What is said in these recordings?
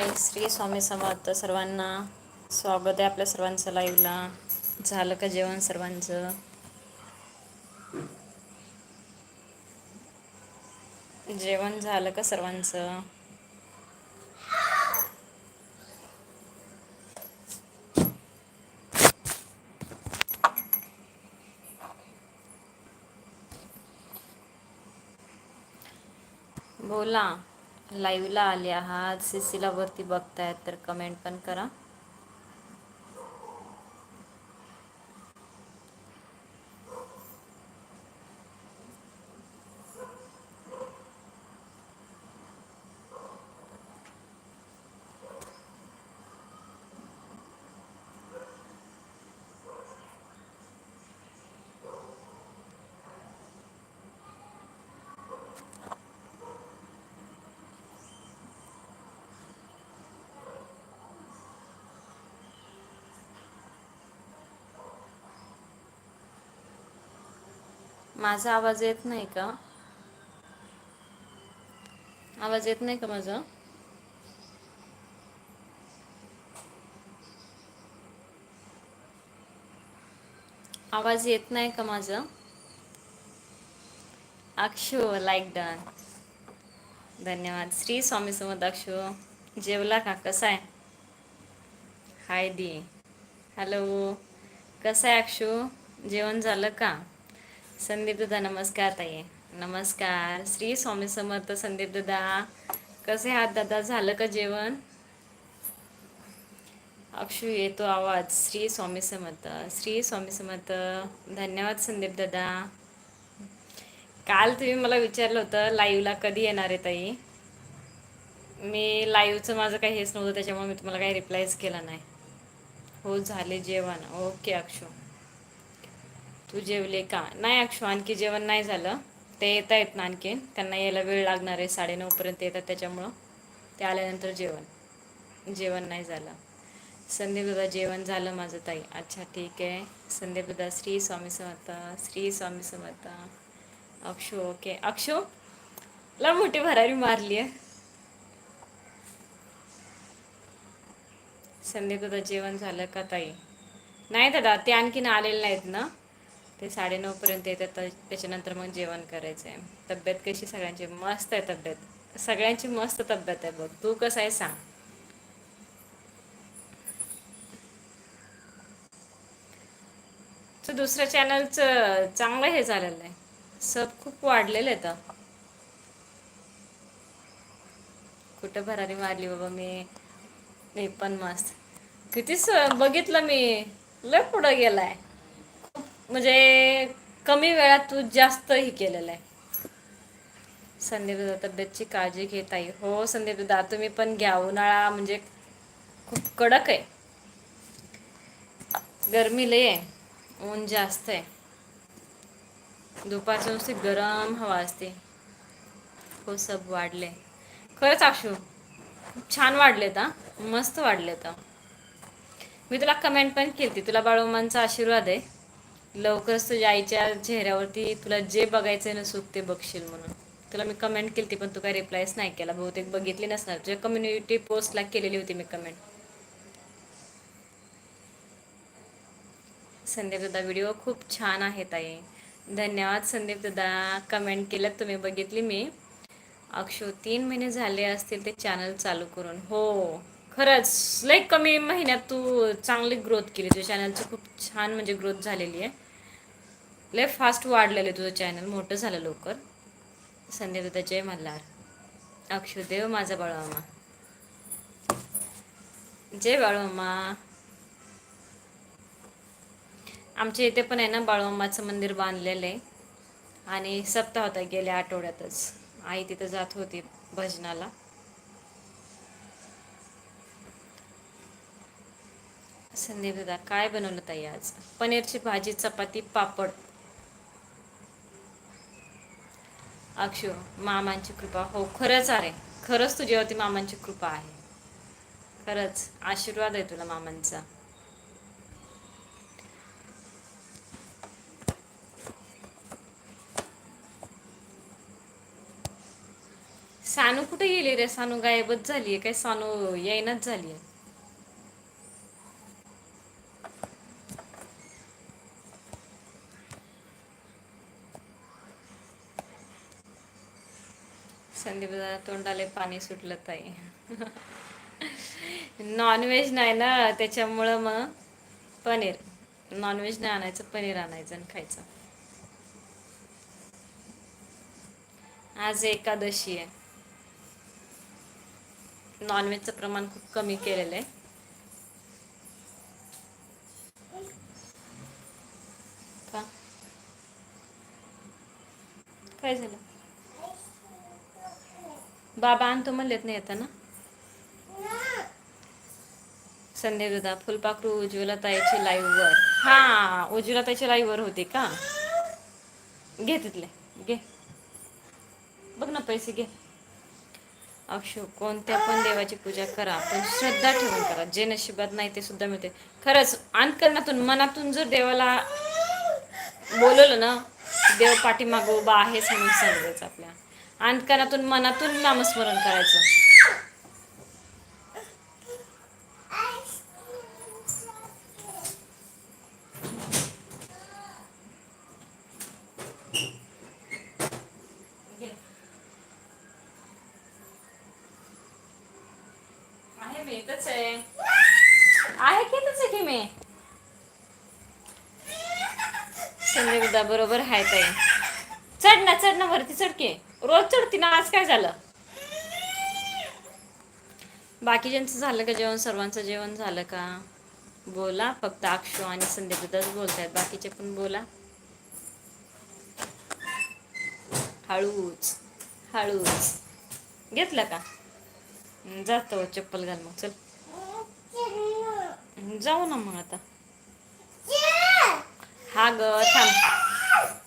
हाय श्री स्वामी समर्थ सर्वांना. स्वागत आहे आपल्या सर्वांचं लाईव्हला झालं का जेवण सर्वांचं? जेवण झालं का सर्वांचं? बोला. लाईव्हला आले आहात. सिसिला वरती बघतायत तर कमेंट पण करा. माझा आवाज येत नाही का? आवाज येत नाही का माझा? आवाज येत नाही का माझा? अक्षो लाईक डन धन्यवाद. श्री स्वामी समर्थ अक्षो. जेवला का? कसा आहे? हाय दी हॅलो कसं आहे अक्षो? जेवण झालं का? संदीप दादा नमस्कार ताई. नमस्कार. श्री स्वामी समर्थ संदीप दादा कसे आहात दादा? झालं का जेवण? अक्षु येतो आवाज. श्री स्वामी समर्थ. श्री स्वामी समर्थ. धन्यवाद संदीप दादा काल तुम्ही मला विचारलं होतं लाईव्हला कधी येणार आहे ताई? मी लाईव्हचं माझं काही हेच नव्हतं त्याच्यामुळे मी तुम्हाला काही रिप्लायच केला नाही. हो झाले जेवण. ओके अक्षू. तू जेवले का? नाही अक्षु आणखी जेवण नाही झालं. ते येत आहेत ना आणखीन त्यांना यायला वेळ लागणार आहे साडेनऊपर्यंत येतात त्याच्यामुळं. ते आल्यानंतर जेवण. जेवण नाही झालं. संदीप दादा जेवण झालं माझं ताई. अच्छा ठीक आहे. संदीप दादा श्री स्वामी समर्थ श्री स्वामी समर्थ. अक्षु ओके. अक्षु ला मोठी भरारी मारली आहे. संदीप दादा जेवण झालं का ताई? नाही दादा ते आणखीन आलेले नाहीत ना? ते साडेनऊपर्यंत येतात. त्याच्यानंतर मग जेवण करायचं आहे तब्येत कशी सगळ्यांची? मस्त आहे तब्येत. सगळ्यांची मस्त तब्येत आहे बघ. तू कसं आहे सांग. दुसऱ्या चॅनलचं चांगलं हे झालेलं आहे. सब खूप वाढलेलं आहे तर कुठं भरारी मारली बाबा मी? हे पण मस्त. किती स बघितलं मी. लय पुढं गेलाय. म्हणजे कमी वेळात तू जास्त हे केलेलं आहे. संदीप दादा तब्येतची काळजी घेत आहे हो संदीप दादा तुम्ही पण घ्या. उन्हाळा म्हणजे खूप कडक आहे. गरमी लय आहे. ऊन जास्त आहे. दुपारच्या नुसती गरम हवा असते. हो सब वाढले. खरंच आशू खूप छान वाढलेत हा. मस्त वाढलेत. मी तुला कमेंट पण केली तुला बाळूमांचा आशीर्वाद आहे. लवकरच तुझ्या आईच्या चेहऱ्यावरती तुला जे बघायचं आहे ना सुख ते बघशील म्हणून. तुला मी कमेंट केली पण तू काही रिप्लायच नाही केला. बहुतेक बघितली नसणार. तुझ्या कम्युनिटी पोस्टला केलेली होती मी कमेंट संदीप दादा व्हिडिओ खूप छान आहे ताई. धन्यवाद संदीप दादा कमेंट केलं तुम्ही बघितली मी. अक्षो तीन महिने झाले असतील ते चॅनल चालू करून. हो. खरंच लई कमी महिन्यात तू चांगली ग्रोथ केली. तुझ्या चॅनलची खूप छान म्हणजे ग्रोथ झालेली आहे. लय फास्ट वाढलेलं आहे तुझं चॅनल मोठं झालं लवकर. संध्या दादा जय मल्हार. अक्षुदेव माझा बाळूमा जय बाळूमा आमच्या इथे पण आहे ना बाळूमाचं मंदिर बांधलेलं आहे. आणि सप्ताह होता गेल्या आठवड्यातच. आई तिथं जात होती भजनाला. संदीप दादा काय बनवलं ताई आज? पनीरची भाजी चपाती पापड. अक्षु मामांची कृपा. हो खरंच अरे खरंच तुझ्यावरती मामांची कृपा आहे. खरंच. आशीर्वाद आहे तुला मामांचा. सानू कुठे गेली रे? सानू गायबच झालीये काय? सानू येईनाच झालीये. संदीप दादा तोंडाले पाणी सुटलं ताई. नॉनव्हेज नाही ना त्याच्यामुळं मग पनीर. नॉनव्हेज नाही आणायचं पनीर आणायचं आणि खायचं. आज एकादशी आहे. नॉनव्हेजचं प्रमाण खूप कमी केलेलं आहे. का काय झालं? बाबा आणतो म्हणलेत नाही येतं ना संदीप दुधा फुलपाखरू उज्ज्वलताईची लाईव्ह वर हा उज्ज्वलताईची लाईव्हवर लाईव्ह वर होती का? घे तिथले घे. बघ ना पैसे घे. अक्षो कोणत्या पण देवाची पूजा करा पण श्रद्धा ठेवून करा. जे नशिबात नाही ते सुद्धा मिळते. खरंच अंतकरणातून मनातून जर देवाला बोलवलं ना देव पाठीमाग उभा आहेच म्हणून समजायचं आपल्या अंतकरणातून मनातून नामस्मरण करायचं. आहे मी आहे. आहे की आहे की मी? संजय उदा बरोबर हाय ताई. चढ ना चढ ना वरती चढ की. रोज चढती ना आज काय झालं? बाकीच्यांचं झालं का जेवण? सर्वांचं जेवण झालं का? बोला फक्त अक्षु आणि संदीप उदाच बोलतायत. बाकीचे पण बोला. हळूच हळूच. घेतलं का? हं, जातो चप्पल घाल मग चल. जाऊ ना मग आता. हा ग थांब.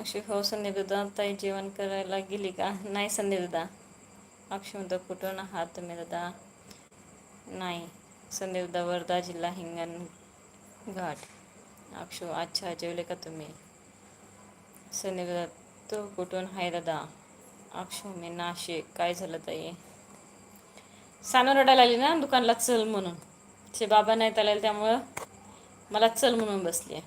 अक्षय हो संदीप ताई जेवण करायला गेली का? नाही संदीप दादा अक्षय म्हणतो कुठून आहात तुम्ही दादा? नाही. संदीप वर्धा जिल्हा हिंगण घाट. अक्षू अच्छा जेवले का तुम्ही? संदीप तो तू कुठून आहे दादा? अक्षू मी नाशिक. काय झालं ताई? सानू रडायला आली ना दुकानला चल म्हणून. ते बाबा नाहीत आलेलं त्यामुळं मला चल म्हणून बसली आहे.